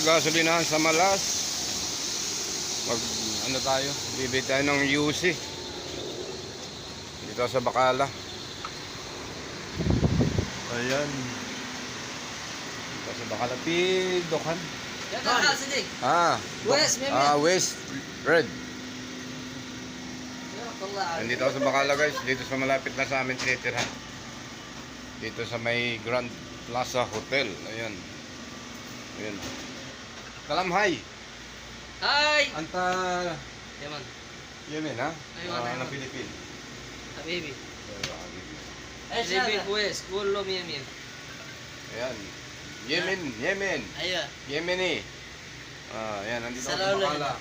gasolinahan sa Malas. Mag, ano tayo, bibili tayo ng UC. Dito sa Bacala. Ayan. Dito sa Bacala. Pidokan. Ah. West, may Ah, West. Red. Allah. Nandito ako sa Bacala guys. Dito sa malapit na sa amin tinitirhan. Dito sa may Grand Plaza Hotel. Ayan. Ayan. Kalamhay. Hi! Anta Yaman. Yemen ha? Ayun, Ah, ayun. ng Pilipin. Habibi. Ayan. Habibi West. Kulo Yemen. Ayan. Yemen, Yemen. Ayo. Yemeni. Ah, ayan, nandito ako sa. Bacala.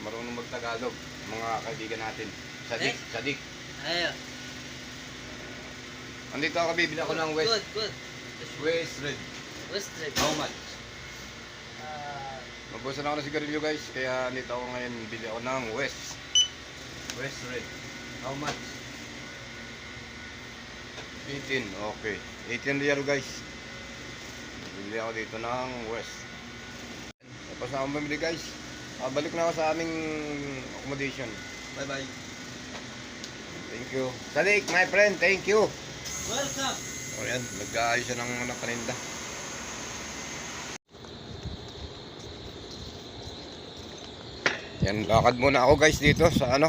Marunong magtagalog. Mga kaibigan natin. Sadik, Eh? Sadik. Ayo. Andito ako, bibili ako ng West. Good, good. West Red. West Trip. How much? Mabusan ako ng sigarilyo guys, kaya nito ako ngayon bili ako ng West. West Red. How much? 18, okay. 18 real guys. Bili ako dito ng West. Tapos na akong bumili guys. Ah, balik na ako sa aming accommodation. Bye bye. Thank you. Salik, my friend, thank you. welcome. O yan, nag-aayos siya ng mga paninda. Yan, lakad muna ako guys dito sa ano,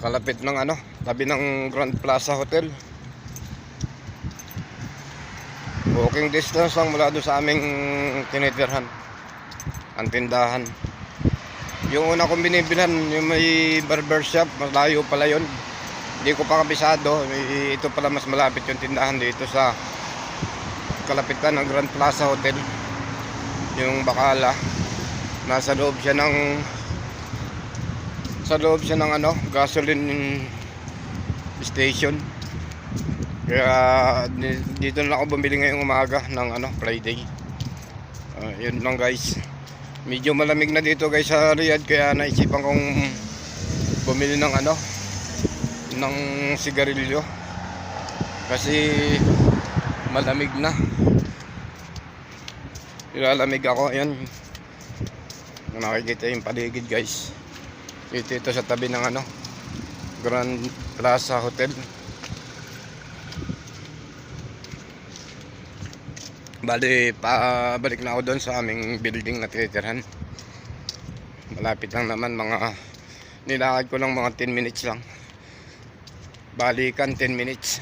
kalapit ng ano, tabi ng Grand Plaza Hotel. Walking distance lang mula doon sa aming tinitirhan, ang tindahan. Yung una kong binibilan, yung may barber shop, malayo pala yun. Hindi ko pa kabisado. Ito pala mas malapit yung tindahan dito sa kalapitan ng Grand Plaza Hotel. Yung Bacala. Nasa loob siya ng sa loob siya ng ano, gasoline station. Kaya di- dito na ako bumili ngayong umaga ng ano, Friday. Ah, yun lang guys. Medyo malamig na dito guys sa Riyadh kaya naisipan kong bumili ng ano, ng sigarilyo kasi malamig na ilalamig ako ayan nakikita yung paligid guys. Dito ito sa tabi ng ano Grand Plaza Hotel. Bali pabalik na ako doon sa aming building na tinitirhan. Malapit lang naman mga nilakad ko lang mga 10 minutes lang. Balikan 10 minutes.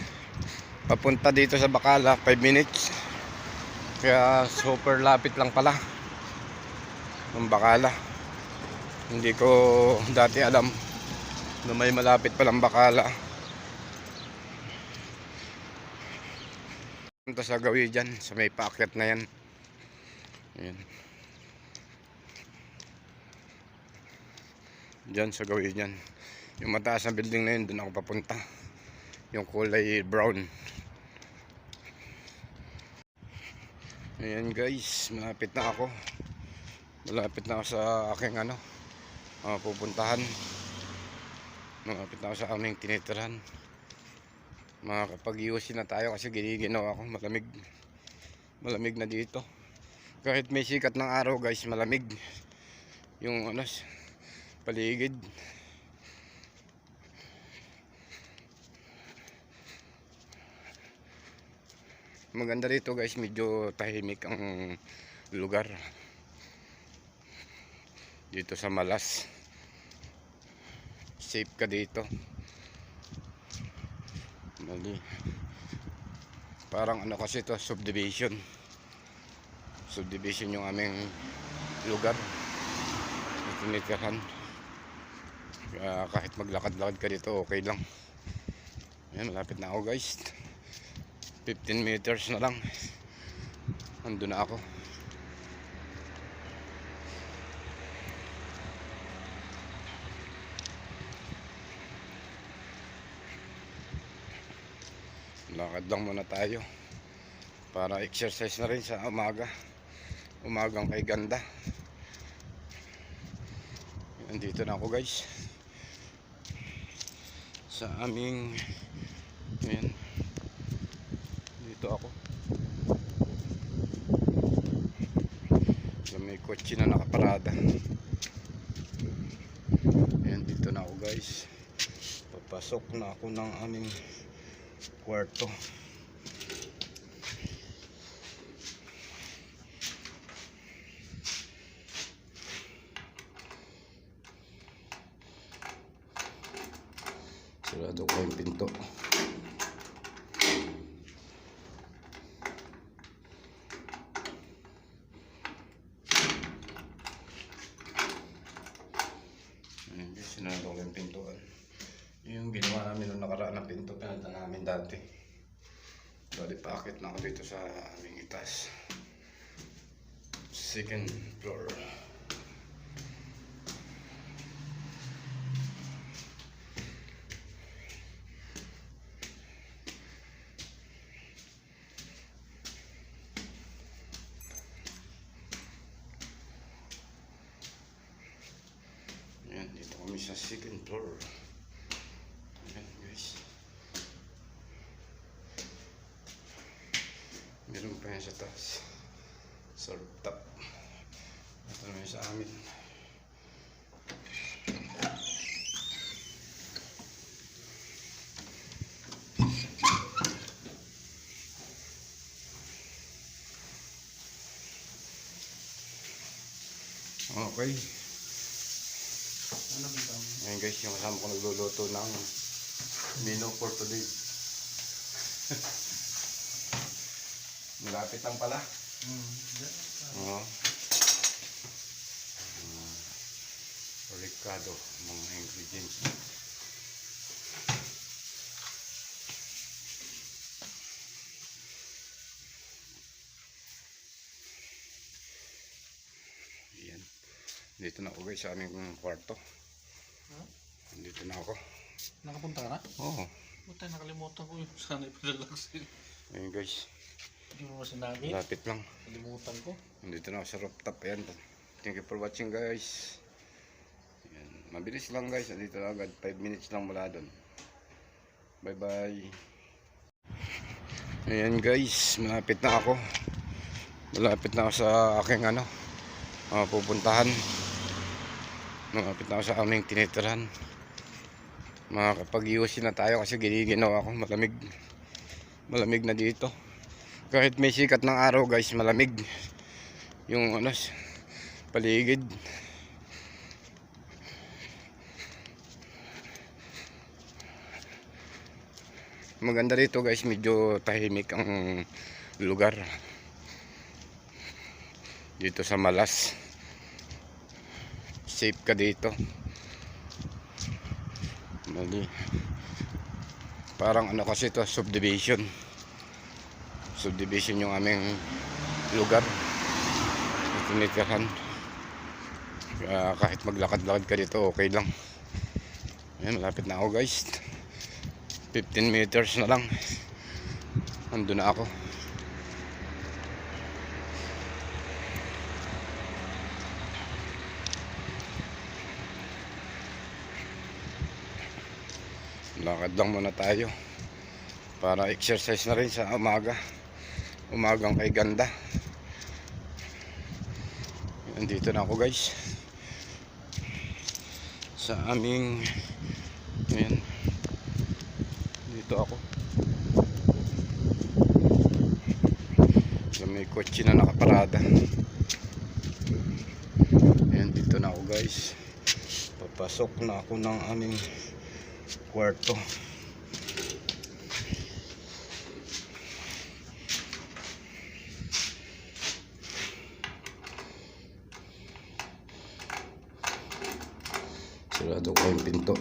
Papunta dito sa Bacala 5 minutes. Kaya super lapit lang pala ng Bacala hindi ko dati alam na may malapit palang Bacala punta sa gawi dyan sa may paakyat na yan. Ayan. dyan sa gawi dyan. Yung mataas na building na yun doon ako papunta. Yung kulay brown. Ayan guys. Malapit na ako malapit na ako sa aking ano ah, pupuntahan. Malapit na ako sa aming tinitirahan. Makakapag-iusin na tayo kasi giniginaw ako. Malamig. Malamig na dito. Kahit may sikat ng araw guys malamig. Yung ano paligid. Maganda rito guys medyo tahimik ang lugar dito sa Malas. Safe ka dito. Mali. Parang ano kasi to subdivision. Subdivision yung aming lugar. Tinitirahan kaya kahit maglakad-lakad ka dito okay lang. Ayan, malapit na ako guys. 15 meters na lang. Ando na ako lakad lang muna tayo para exercise na rin sa umaga. Umagang kay ganda. Nandito na ako guys. Sa aming ayan. Dito ako. Kotse na nakaparada. Ayan, dito na ako guys. Papasok na ako ng aming kwarto. Sarado ko yung pinto. Ayan sinarado ko yung pintuan. Yung ginawa namin nung nakaraan na pinto, pinalitan namin dati. Bali, paakit na ako dito sa aming itas. Second floor. Ayan, dito kami sa second floor. Ayan guys. Meron pa yan sa taas. Sa rooftop. Ito na yun sa amin. Okay. Ano guys, yung kasama ko nagluluto ng menu for today. Malapit lang pala. Hmm. Oo. Uh, Ricardo, mga ingredients. Yan. Dito na ako guys sa aming kwarto. Huh? Dito na ako. Nakapunta ka na? Oo. Buta, nakalimutan ko yung sana ipadala ko sa'yo. Ayun guys, Ba sinabi? lapit lang. Nakalimutan ko. Nandito na ako sa rooftop. Ayan. Thank you for watching guys. Ayan. Mabilis lang guys. Nandito na agad. 5 minutes lang mula doon. Bye bye. Ayan guys. Malapit na ako. Malapit na ako sa aking ano. ah, pupuntahan. Malapit na ako sa aming tinitirahan. Makakapag-iusin na tayo kasi giniginaw ako. Malamig. Malamig na dito. Kahit may sikat ng araw guys, malamig. Yung ano paligid. Maganda rito guys medyo tahimik ang lugar. Dito sa Malas. Safe ka dito. Mali. Parang ano kasi to subdivision subdivision yung aming lugar. Tinitirahan. Kaya kahit maglakad-lakad ka dito okay lang. Ayan, malapit na ako guys. 15 meters na lang. Ando na ako. Lakad lang muna tayo para exercise na rin sa umaga umagang kay ganda Nandito na ako guys. Sa aming ayan. Dito ako. May kotse na nakaparada. Ayan dito na ako guys. Papasok na ako ng aming kwarto. Sarado ko yung pinto.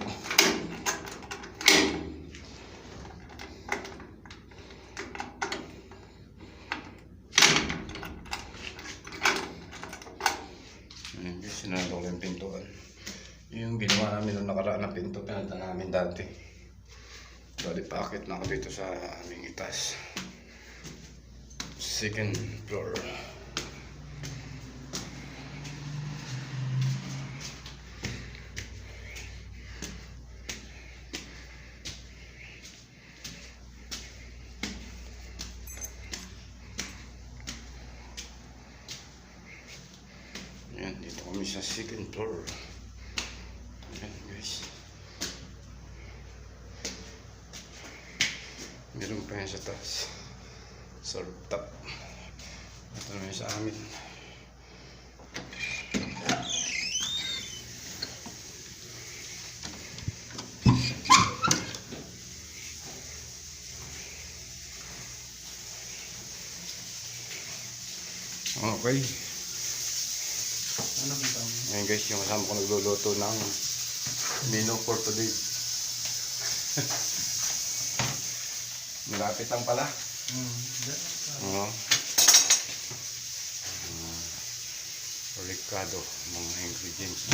Ayan sinarado ko yung pintuan. Yung ginawa namin nung nakaraan na pinto, pinalitan namin dati. Bali, paakit na ako dito sa aming itas. Second floor. Sa second floor. Ayan guys. Meron pa yan sa taas. Sa rooftop. Ito na sa amin. Okay. Ngayon guys, yung kasama ko nagluluto ng menu for today. Malapit lang pala. Hmm. Oo. Uh, Ricardo, mga ingredients.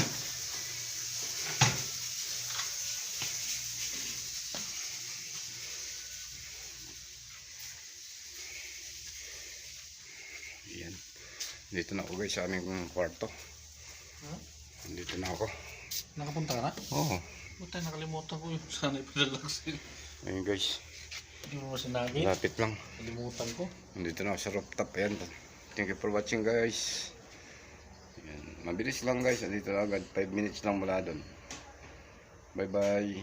Yan. Dito na ako guys sa aming kwarto. Dito na ako. Nakapunta ka na? Oo. Puta, nakalimutan ko yung sana ipadala ko sa'yo. Ayun guys. Hindi mo sinagi. Malapit lang. Nakalimutan ko. Nandito na ako sa rooftop. Ayan. Thank you for watching guys. Ayan. Mabilis lang guys. Nandito na agad. 5 minutes lang mula doon. Bye bye.